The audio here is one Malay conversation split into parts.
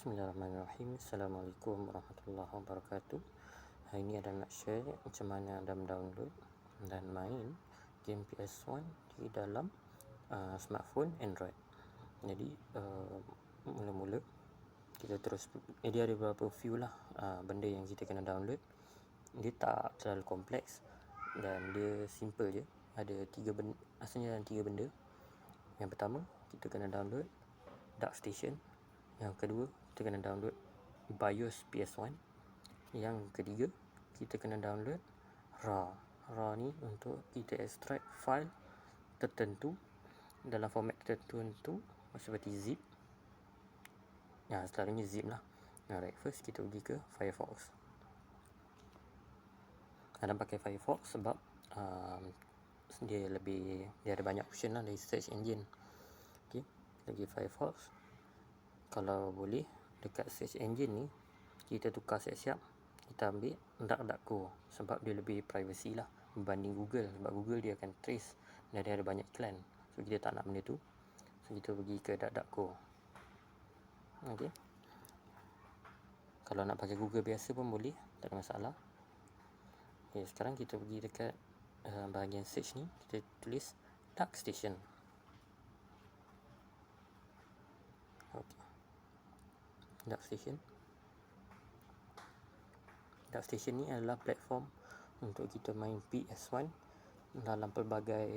Bismillahirrahmanirrahim. Assalamualaikum warahmatullahi wabarakatuh. Hari ini ada nak share macam mana anda download dan main game PS1 di dalam uh, smartphone Android. Jadi uh, mula-mula kita terus dia ada beberapa view lah uh, benda yang kita kena download. Dia tak terlalu kompleks dan dia simple je. Ada tiga benda, asalnya ada tiga benda. Yang pertama kita kena download Dark Station. Yang kedua kita kena download BIOS PS1 yang ketiga kita kena download RAW RAW ni untuk kita extract file tertentu. Dalam format tertentu seperti zip. Ya selalunya zip lah. Alright first kita pergi ke Firefox. Ada pakai Firefox sebab um, dia lebih dia ada banyak option lah dari search engine. Okay. lagi Firefox. Kalau boleh dekat search engine ni kita tukar siap-siap kita ambil DuckDuckGo sebab dia lebih privacy lah berbanding Google. Sebab Google dia akan trace dan dia ada banyak iklan. So kita tak nak benda tu. So kita pergi ke DuckDuckGo ok. Kalau nak pakai Google biasa pun boleh tak ada masalah. Ok sekarang kita pergi dekat uh, bahagian search ni kita tulis Duck Station ok Dark Station. Dark Station ni adalah platform untuk kita main PS1 dalam pelbagai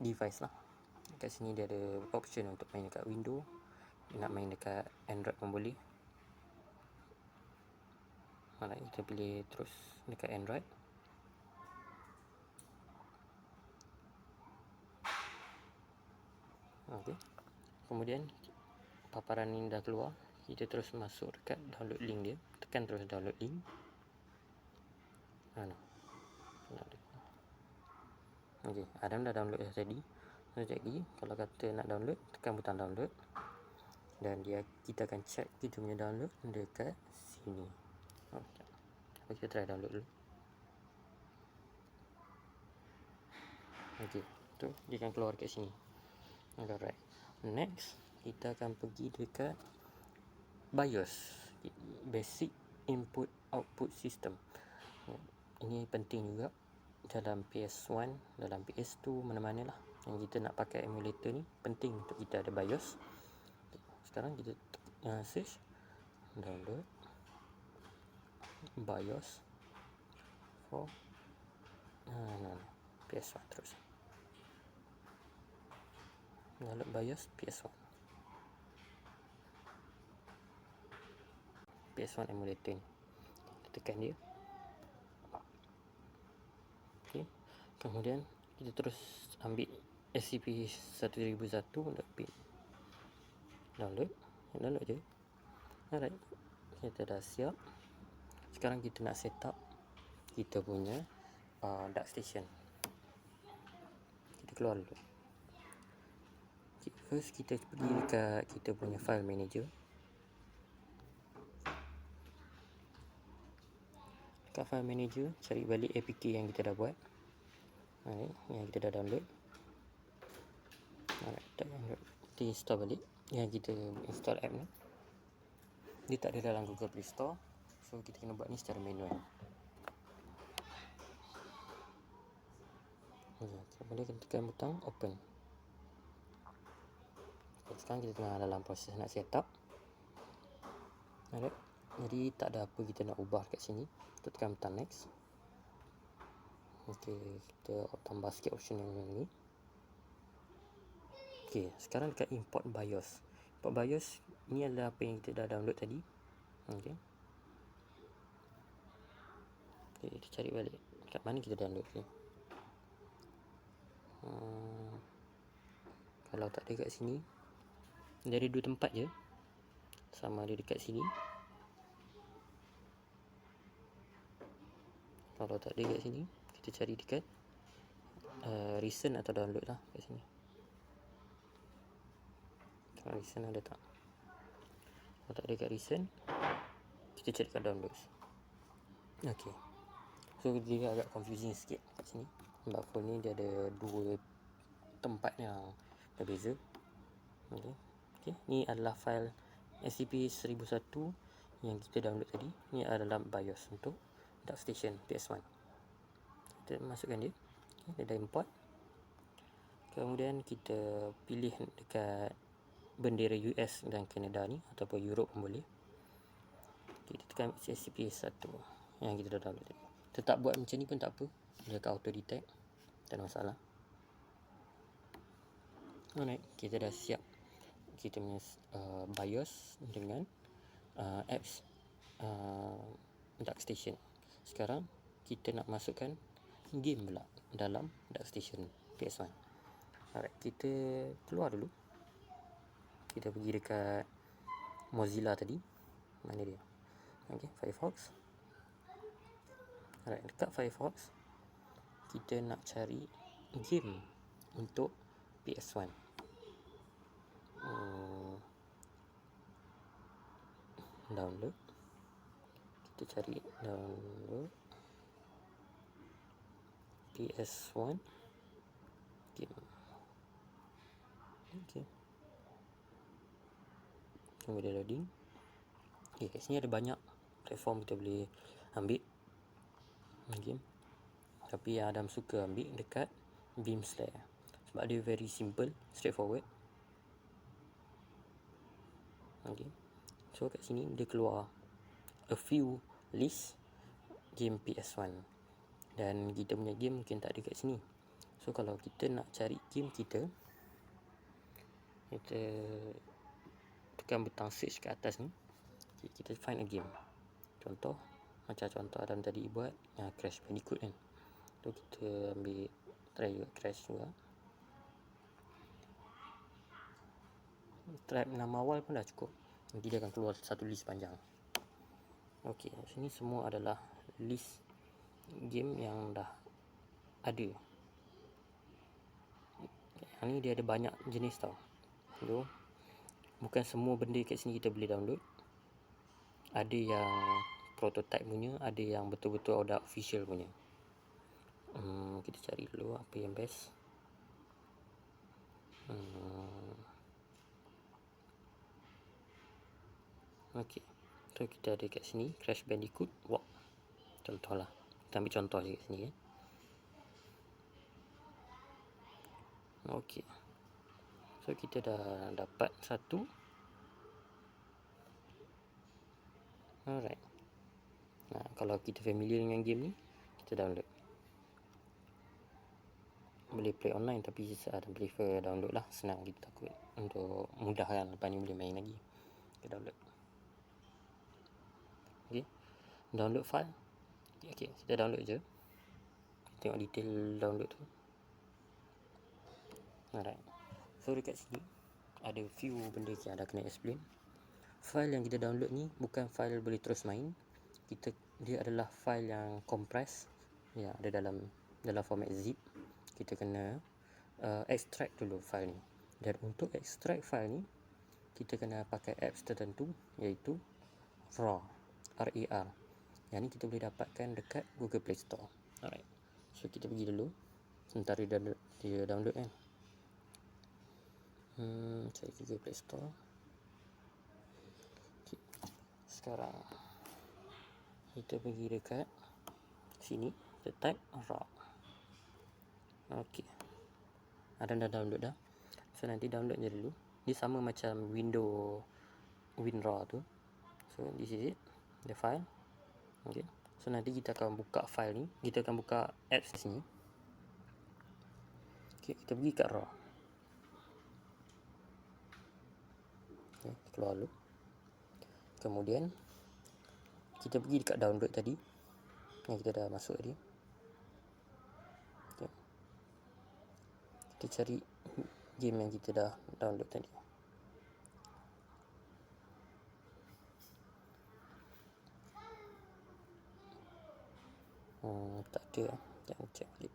device lah. Kat sini dia ada option untuk main dekat window nak main dekat android pun boleh. Alright, kita pilih terus dekat android. Okay. Kemudian paparan ini dah keluar kita terus masuk dekat download link dia. Tekan terus download link. Mana? Ok Adam dah download dah tadi. Sekejap lagi kalau kata nak download tekan butang download. Dan dia kita akan check kita punya download dekat sini. Ok kita try download dulu. Ok tu dia akan keluar kat sini. Alright. Next kita akan pergi dekat BIOS. Basic input output system. Ini penting juga dalam PS1 dalam PS2 mana-mana lah yang kita nak pakai emulator ni penting untuk kita ada BIOS. Sekarang kita uh, search download BIOS for uh, no, no, PS1 terus. Download BIOS PS1 PS1 emulator ni kita tekan dia. Ok. Kemudian kita terus ambil SCP-1001 untuk pin. Download. Download je. Alright. Kita dah siap. Sekarang kita nak set up kita punya uh, dark station. Kita keluar dulu. First kita pergi dekat kita punya file manager kat file manager cari balik APK yang kita dah buat. Alright, yang kita dah download. Alright, download kita install balik. Yang kita install app ni. Dia tak ada dalam Google Play Store. So kita kena buat ni secara manual. Okay, kemudian kita tekan butang open. Sekarang kita tengah dalam proses nak set up Alright jadi tak ada apa kita nak ubah kat sini. Kita tekan butang next ok kita tambah sikit option yang ni. Ok sekarang dekat import bios. Import bios ni adalah apa yang kita dah download tadi. Ok ok kita cari balik. Kat mana kita download ni? Hmm, kalau tak ada kat sini dari dua tempat je. Sama ada dekat sini kalau tak ada kat sini kita cari dekat uh, recent atau download lah kat sini. Kalau recent ada tak? Kalau tak ada kat recent kita cari kat download. Ok so dia agak confusing sikit kat sini. Sebab phone ni dia ada dua tempat yang berbeza. Ok, okay. ni adalah file SCP-1001 yang kita download tadi. Ni adalah BIOS untuk dark station PS1 kita masukkan dia. Okay, dia dah import. Kemudian kita pilih dekat bendera US dan Canada ni ataupun Europe pun boleh. Kita tekan SCP-1 yang kita dah download tadi. Tetap buat macam ni pun tak apa. Dia akan auto detect tak ada masalah. Alright kita dah siap. Kita punya uh, BIOS dengan uh, apps uh, dark station sekarang kita nak masukkan game pula dalam dark station PS1 alright kita keluar dulu. Kita pergi dekat Mozilla tadi. Mana dia? Ok Firefox. Alright dekat Firefox kita nak cari game untuk PS1 hmm. download kita cari download PS1 game ok tunggu dia loading. Ok kat sini ada banyak platform kita boleh ambil. Game tapi yang Adam suka ambil dekat Beam Slayer. Sebab dia very simple straightforward. Ok so kat sini dia keluar a few list game PS1 dan kita punya game mungkin tak ada kat sini. So kalau kita nak cari game kita kita tekan butang search kat atas ni. Kita find a game. Contoh macam contoh Adam tadi buat uh, Crash Bandicoot kan. Tu kita ambil try juga Crash juga. Trap nama awal pun dah cukup. Nanti dia akan keluar satu list panjang Okey, sini semua adalah list game yang dah ada. Yang ni dia ada banyak jenis tau. So, bukan semua benda kat sini kita boleh download. Ada yang prototype punya, ada yang betul-betul ada official punya. Hmm, kita cari dulu apa yang best. Hmm. Okay. So kita ada kat sini Crash Bandicoot Walk Contohlah Kita ambil contoh je kat sini ya. Okay So kita dah dapat satu. Alright. Nah, kalau kita familiar dengan game ni Kita download. Boleh play online Tapi ada prefer download lah. Senang kita takut Untuk mudah kan Lepas ni boleh main lagi. Kita download okay. Download file. Okay, kita download je. Tengok detail download tu. Alright. So dekat sini ada few benda yang ada kena explain. File yang kita download ni bukan file boleh terus main. Kita dia adalah file yang compress. Ya ada dalam dalam format zip. Kita kena uh, extract dulu file ni. Dan untuk extract file ni kita kena pakai apps tertentu iaitu RAR yang ni kita boleh dapatkan dekat Google Play Store. Alright. So kita pergi dulu. Sementara dia, dia download kan? Hmm, cari Google Play Store. Okay. sekarang kita pergi dekat sini. Kita type RAR ok ada dah download dah. So nanti download je dulu. Dia sama macam window WinRAR tu. So this is it. The file okay. so nanti kita akan buka file ni. Kita akan buka apps sini okay, kita pergi kat raw. Okay, keluar dulu. Kemudian kita pergi dekat download tadi. Yang kita dah masuk tadi. Okay. kita cari game yang kita dah download tadi Hmm, tak ada. Jangan cek balik.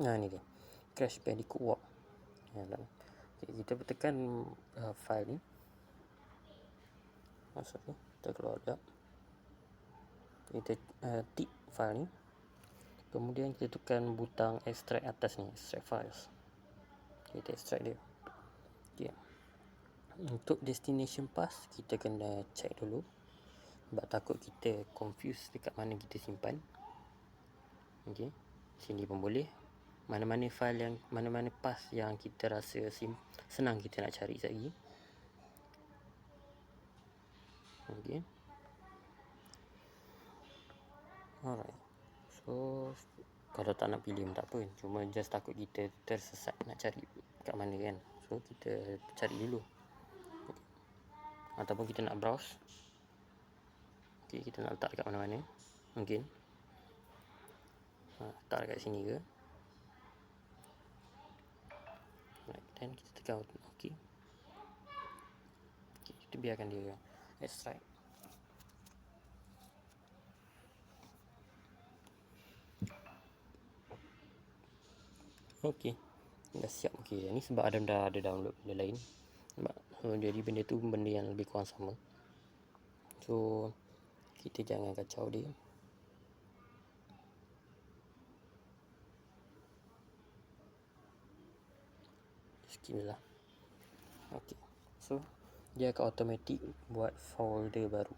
Nah, ni dia. Crash Bandicoot Walk. Ya, lah. Okay, kita tekan uh, file ni. Masuk ni. Kita keluar sekejap. kita uh, tick file ni kemudian kita tekan butang extract atas ni extract files kita extract dia. Okay. untuk destination path kita kena check dulu. Sebab takut kita confuse dekat mana kita simpan. Okay. sini pun boleh. Mana-mana file yang mana-mana path yang kita rasa sim senang kita nak cari lagi. Okay. alright so kalau tak nak pilih pun tak apa. Cuma just takut kita tersesat nak cari kat mana kan. So kita cari dulu. Okay. ataupun kita nak browse. Okay, kita nak letak dekat mana-mana. Mungkin. Ha, letak dekat sini ke? Dan kita tekan ok. Okay, kita biarkan dia extract ok dah siap. Ok ni sebab Adam dah ada download benda lain. Sebab so, jadi benda tu benda yang lebih kurang sama. So kita jangan kacau dia. Skip lah. Ok so dia akan automatic buat folder baru.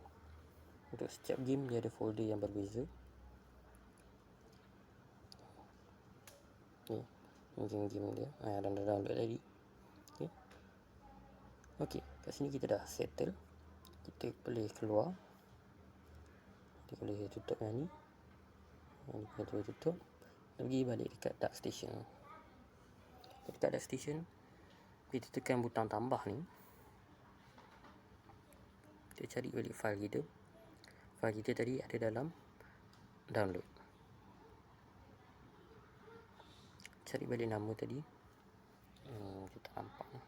Untuk setiap game dia ada folder yang berbeza ni game-game dia. Ha, dan dah download tadi ok ok kat sini kita dah settle. Kita boleh keluar. Kita boleh tutup yang ni. Yang ni kita boleh tutup. Pergi balik dekat dark station. Dekat dark station kita tekan butang tambah ni. Kita cari balik file kita. File kita tadi ada dalam download cari balik nama tadi. Hmm, kita nampak ni.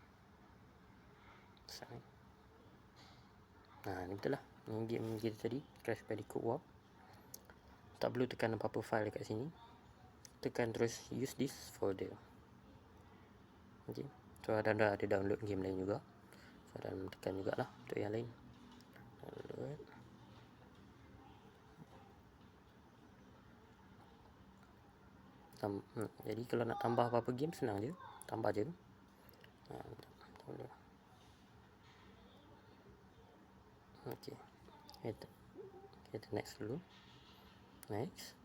Nah ni betul lah. Ni game kita tadi crash bandicoot warp tak perlu tekan apa-apa file dekat sini. Tekan terus use this folder. Ok So ada ada download game lain juga. So dan tekan jugalah untuk yang lain. Download. Tam, hmm, jadi kalau nak tambah apa-apa game senang je. Tambah je. Ha, Okay. Kita, kita next dulu. Next.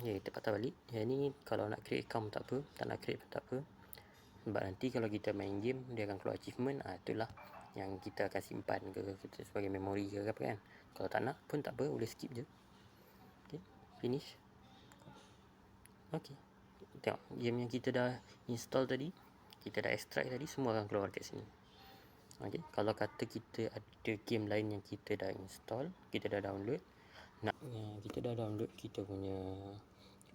Okay, kita patah balik. Yang ni kalau nak create account tak apa. Tak nak create tak apa sebab nanti kalau kita main game dia akan keluar achievement ah itulah yang kita akan simpan ke kita sebagai memori ke apa kan kalau tak nak pun tak apa boleh skip je okey finish okey. Tengok game yang kita dah install tadi kita dah extract tadi semua akan keluar kat sini. Okey kalau kata kita ada game lain yang kita dah install kita dah download nak kita dah download kita punya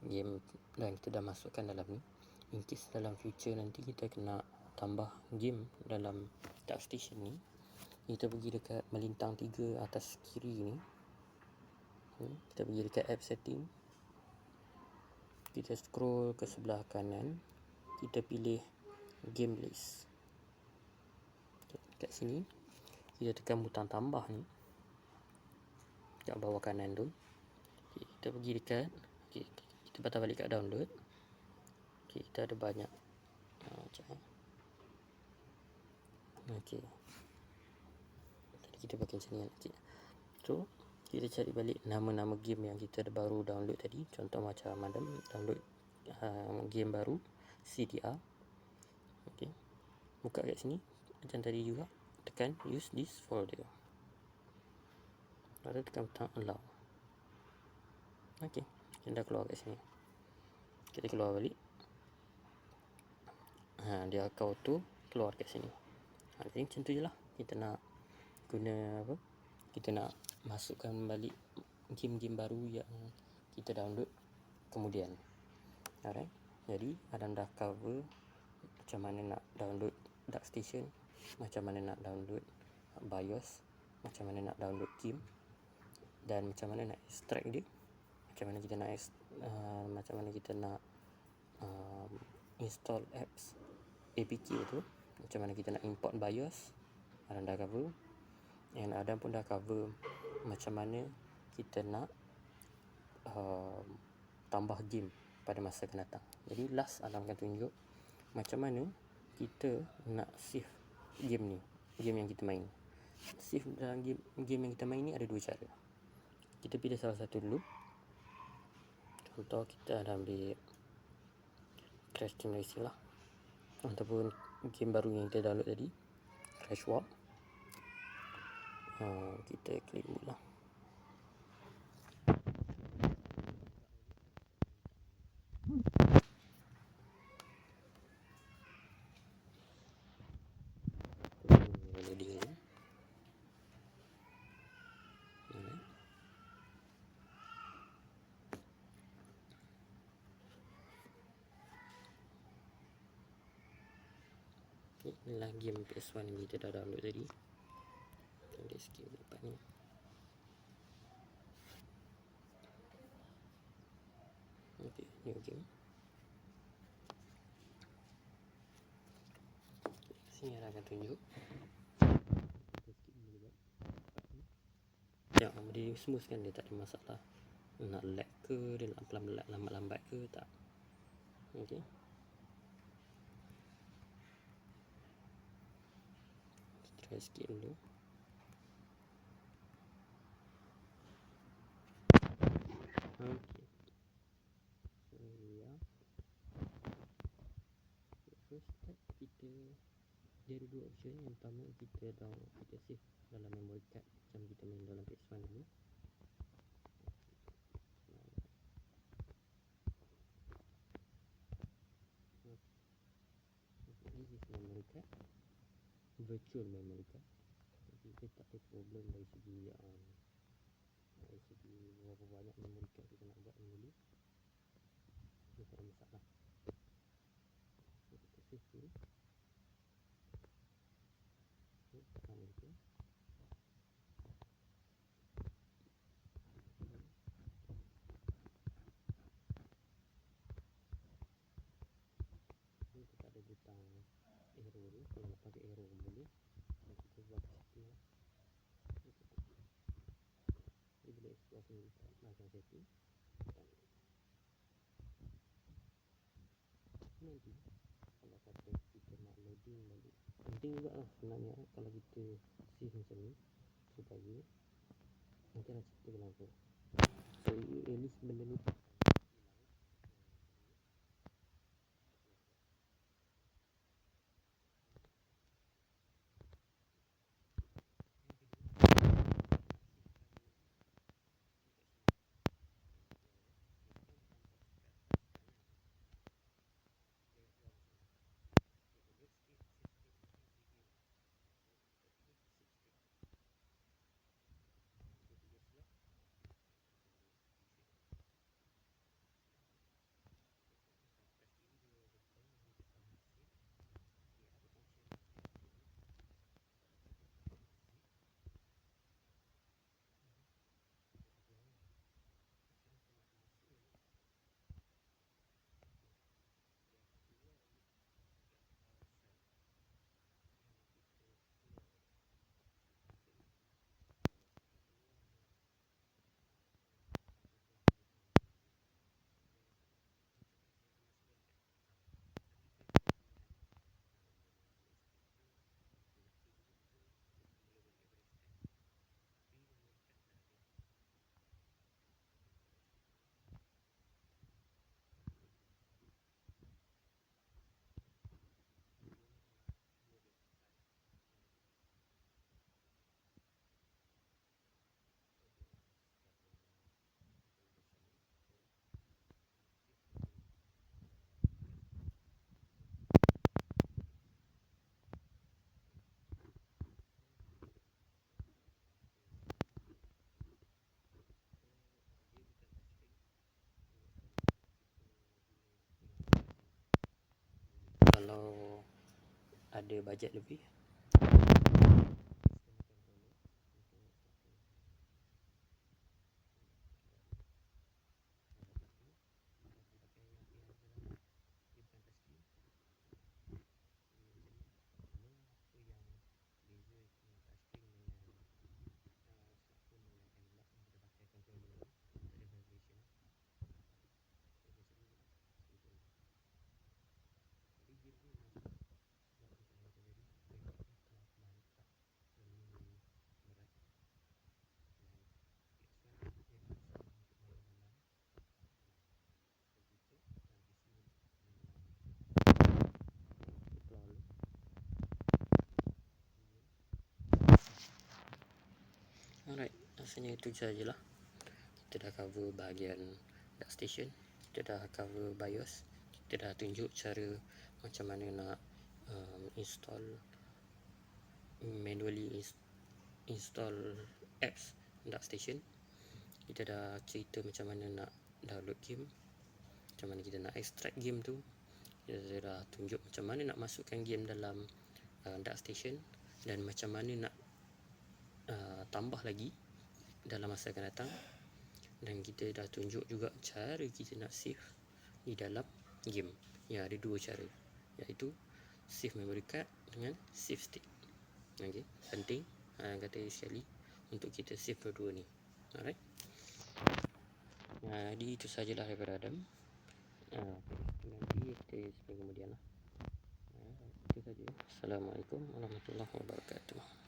game dan kita dah masukkan dalam ni in case dalam future nanti kita kena tambah game dalam dark station ni kita pergi dekat melintang tiga atas kiri ni hmm, kita pergi dekat app setting kita scroll ke sebelah kanan kita pilih game list kat sini kita tekan butang tambah ni kat bawah kanan tu kita pergi dekat kita patah balik kat download Okey, kita ada banyak. Ha, macam ni. Okey. Tadi kita pakai macam ni nanti. So, kita cari balik nama-nama game yang kita baru download tadi. Contoh macam Madam download uh, game baru CDR. Okey. Buka kat sini macam tadi juga. Tekan use this folder. Lalu tekan butang allow. Okey, kita keluar kat sini. Kita keluar balik ha, dia akan auto keluar kat sini ha, jadi macam tu je lah kita nak guna apa kita nak masukkan balik game-game baru yang kita download kemudian. Alright. Jadi Adam dah cover macam mana nak download Dark Station macam mana nak download BIOS macam mana nak download game dan macam mana nak extract dia macam mana kita nak uh, macam mana kita nak uh, install apps APK tu macam mana kita nak import BIOS. Adam dah cover and Adam pun dah cover macam mana kita nak uh, tambah game pada masa akan datang. Jadi last Alam akan tunjuk macam mana kita nak save game ni, game yang kita main. Save dalam game, game yang kita main ni ada dua cara. Kita pilih salah satu dulu. Contoh kita ada ambil Crash Team Racing lah. Ataupun game baru yang kita download tadi. Crash Warp. Uh, kita klik dulu lah. inilah game PS1 yang kita dah download tadi sikit dapat ni. Ok new game sini ada akan tunjuk. Ya dia smooth kan dia tak ada masalah. Nak lag ke dia nak lambat-lambat ke tak. Ok try sikit dulu okay so ya first step kita option yang pertama kita down kita save dalam memory card macam kita main dalam PS1 dulu. This is memory card. Virtual memory card. Jadi dia tak ada problem dari segi um, dari segi berapa banyak memory card kita nak buat dulu tak ada masalah. Kita save dulu so, tekan enter Kita tak ada butang arrow tu kalau nak pakai arrow pun boleh dan kita buat setting lah jadi sini macam setting dan nanti kalau kata kita nak loading balik. Penting juga lah sebenarnya kalau kita save macam ni supaya nanti nak cerita kenapa. So at least benda ni ada bajet lebih alright rasanya itu sajalah. Kita dah cover bahagian dark station kita dah cover BIOS kita dah tunjuk cara macam mana nak um, install manually install apps dark station. Kita dah cerita macam mana nak download game macam mana kita nak extract game tu. Kita dah tunjuk macam mana nak masukkan game dalam uh, dark station dan macam mana nak tambah lagi dalam masa akan datang. Dan kita dah tunjuk juga cara kita nak save di dalam game. Ya ada dua cara. Iaitu save memory card dengan save state okey penting uh, kata sekali untuk kita save dua-dua ni. Alright. Jadi itu sajalah daripada Adam. Uh, nanti kita sampai kemudian lah. Uh, itu saja. Assalamualaikum warahmatullahi wabarakatuh